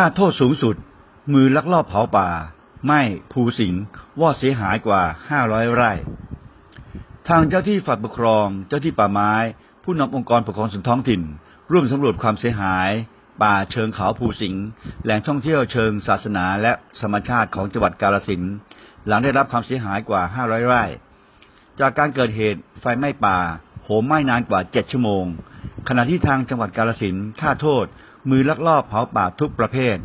ค่าโทษสูงสุด มือลักลอบเผาป่า ไม่ภูสิงว่าเสียหายกว่า500ไร่ ทางเจ้าที่ฝ่ายปกครอง เจ้าที่ป่าไม้ ผู้นำองค์กรปกครองส่วนท้องถิ่น ร่วมสำรวจความเสียหาย ป่าเชิงเขาภูสิงแหล่งท่องเที่ยวเชิงศาสนาและธรรมชาติของจังหวัดกาฬสินธุ์หลังได้รับความเสียหายกว่า500ไร่ จากการเกิดเหตุไฟไหม้ป่าโหมไหม้นานกว่า7ชั่วโมง ขณะที่ทางจังหวัดกาฬสินธุ์ค่าโทษ มือลักลอบเผาป่าทุกประเภท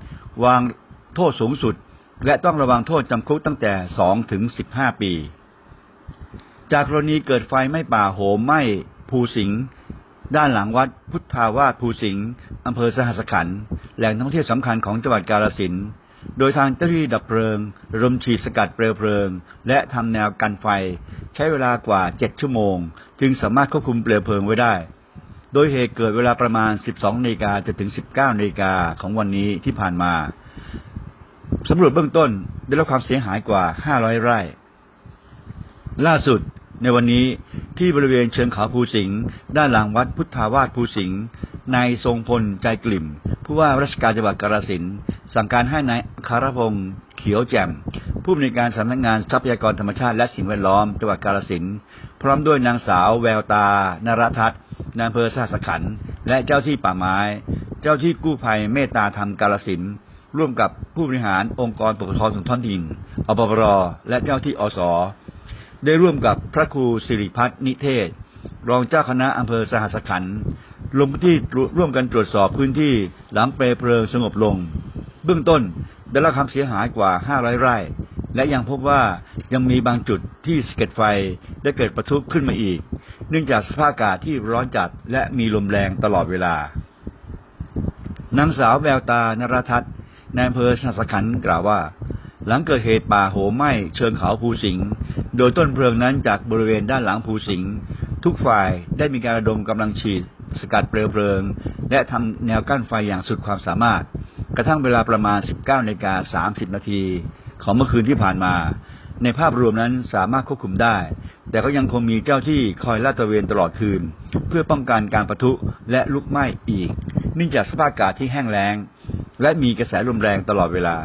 วางโทษสูงสุด และต้องระวังโทษจำคุกตั้งแต่2ถึง15ปี จากกรณีเกิดไฟไหม้ป่าโหมไหม้ภูสิงด้านหลังวัดพุทธาวาสภูสิงห์อำเภอสหัสขันธ์แหล่งท่องเที่ยวสำคัญของจังหวัดกาฬสินธุ์โดยทางเจ้าหน้าที่ดับเพลิงรมฉีดสกัดเปลวเพลิง และทำแนวกันไฟ ใช้เวลากว่า7ชั่วโมง จึงสามารถควบคุมเปลวเพลิงไว้ได้ โดยเหตุเกิดเวลาประมาณ 12นาฬิกาจนถึง 19นาฬิกาของวันนี้ที่ผ่านมาสำรวจเบื้องต้นได้รับความเสียหายกว่า 500 ไร่ ล่าสุดในวันนี้ที่บริเวณเชิงเขาภูสิงห์ด้านหลังวัดพุทธาวาสภูสิงห์นายทรงพลใจกลิ่ม ผู้ว่าราชการจังหวัดกาฬสินธุ์สั่งการให้นายคารพงศ์เขียวแจ่ม ผู้อำนวยการสำนักงานทรัพยากรธรรมชาติและสิ่งแวดล้อมจังหวัดกาฬสินธุ์พร้อมด้วยนางสาวแววตา นรทัศน์นายอำเภอสหัสขันธ์และเจ้าที่ป่าไม้ เจ้าที่กู้ภัยเมตตาธรรมกาฬสินธุ์ร่วมกับผู้บริหารองค์กรปกครองส่วนท้องถิ่นอปปรและเจ้าที่อสได้ร่วมกับพระครูสิริพัฒนิเทศ รองเจ้าคณะอำเภอสหัสขันธ์ลงพื้นที่ร่วมกันตรวจสอบพื้นที่หลังเปลวเพลิงสงบลง เบื้องต้นได้รับความเสียหายกว่า 500 ไร่ และยังพบว่ายังมีบางจุดที่สะเก็ดไฟได้เกิดประทุขึ้นมาอีก เนื่องจากสภาพอากาศที่ร้อนจัดและมีลมแรงตลอดเวลานางสาวแววตานรทัศน์ในอำเภอสัสขันกล่าวว่า หลังเกิดเหตุป่าโหมไหม้เชิงเขาภูสิงห์โดยต้นเพลิงนั้นจากบริเวณด้านหลังภูสิงห์ทุกฝ่ายได้มีการระดมกำลังฉีดสกัดเปลวเพลิง และทำแนวกั้นไฟอย่างสุดความสามารถ กระทั่งเวลาประมาณ 19นาฬิกา30 นาที ของเมื่อคืนที่ผ่านมา ในภาพรวมนั้นสามารถควบคุมได้ แต่ก็ยังคงมีเจ้าที่คอยลาดตระเวนตลอดคืน เพื่อป้องกันการปะทุและลุกไหม้อีกเนื่องจากสภาพอากาศที่แห้งแล้ง และมีกระแสลมแรงตลอดเวลา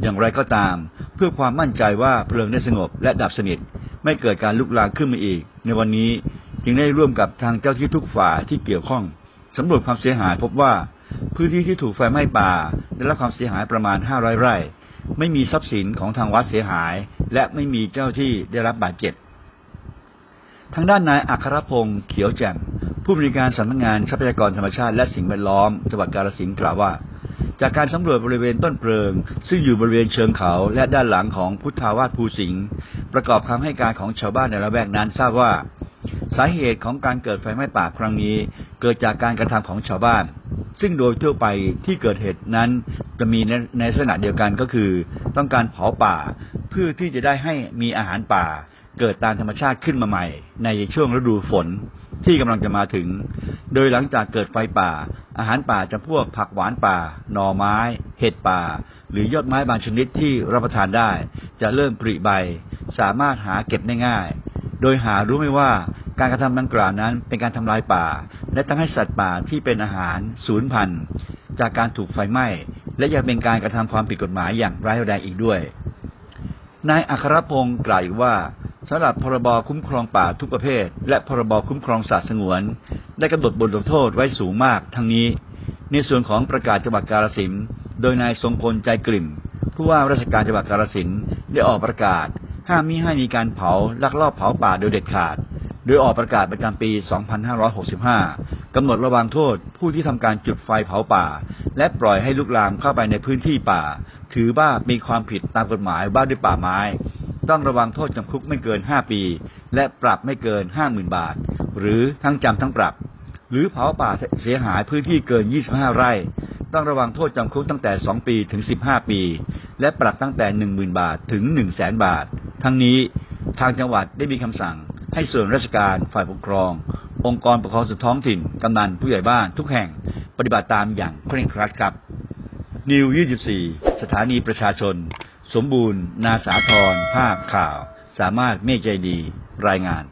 อย่างไรก็ตาม เพื่อความมั่นใจว่าเพลิงได้สงบและดับสนิท ไม่เกิดการลุกลามขึ้นมาอีก ในวันนี้จึงได้ร่วมกับทางเจ้าที่ทุกฝ่ายที่เกี่ยวข้องสำรวจความเสียหายพบว่า พื้นที่ที่ถูกไฟไหม้ป่า ได้รับความเสียหายประมาณ 500 ไร่ ไม่มีทรัพย์สินของทางวัดเสียหาย และไม่มีเจ้าที่ได้รับบาดเจ็บ ทางด้านนายอัครพงศ์เขียวแจ่มผู้บริการสำนักงานทรัพยากรธรรมชาติและสิ่งแวดล้อมจังหวัดกาฬสินธุ์กล่าวว่า จากการสำรวจบริเวณต้นเพลิง ซึ่งอยู่บริเวณเชิงเขาและด้านหลังของพุทธาวาสภูสิงห์ประกอบคำให้การของชาวบ้านในละแวกนั้นทราบว่า สาเหตุของการเกิดไฟไหม้ป่าครั้งนี้ เกิดจากการกระทำของชาวบ้าน ซึ่งโดยทั่วไปที่เกิดเหตุนั้น จะมีในในลักษณะเดียวกันก็คือ ต้องการเผาป่าเพื่อที่จะได้ให้มีอาหารป่าเกิดตามธรรมชาติขึ้นมาใหม่ ในช่วงฤดูฝนที่กำลังจะมาถึง โดยหลังจากเกิดไฟป่า อาหารป่าจำพวกผักหวานป่า หน่อไม้ เห็ดป่า หรือยอดไม้บางชนิดที่รับประทานได้ จะเริ่มปริใบ สามารถหาเก็บได้ง่าย โดยหารู้ไม่ว่าการกระทำดังกล่าวนั้นเป็นการทำลายป่า และทำให้สัตว์ป่าที่เป็นอาหารสูญพันธุ์ จากการถูกไฟไหม้ และยังเป็นการกระทำความผิดกฎหมายอย่างร้ายแรงอีกด้วย นายอัครพงศ์กล่าวอีกว่าสำหรับพรบคุ้มครองป่าทุกประเภท และพรบคุ้มครองสัตว์สงวน ได้กำหนดบทลงโทษไว้สูงมาก ทั้งนี้ ในส่วนของประกาศจังหวัดกาฬสินโดยนายทรงพลใจกลิ่มผู้ว่าราชการจังหวัดกาฬสินได้ออกประกาศ ห้ามมิให้มีการเผาลักลอบเผาป่าโดยเด็ดขาด โดยออกประกาศประจำปี 2565 กำหนดระวางโทษผู้ที่ทำการจุดไฟเผาป่า และปล่อยให้ลุกลามเข้าไปในพื้นที่ป่า ถือว่ามีความผิดตามกฎหมายว่าด้วยป่าไม้ ต้องระวังโทษจำคุกไม่เกิน 5 ปี และปรับไม่เกิน 50,000 บาท หรือทั้งจำทั้งปรับ หรือเผาป่าเสียหายพื้นที่เกิน 25 ไร่ ต้องระวังโทษจำคุกตั้งแต่ 2 ปีถึง 15 ปี และปรับตั้งแต่ 10,000 บาทถึง 100,000 บาท ทั้งนี้ทางจังหวัดได้มีคำสั่ง ให้ส่วนราชการฝ่ายปกครอง องค์กรปกครองส่วนท้องถิ่น กำนันผู้ใหญ่บ้านทุกแห่งปฏิบัติตามอย่างเคร่งครัดครับนิว24 สถานีประชาชน สมบูรณ์ นาสาธรภาพข่าว สามารถเมฆใจดี รายงาน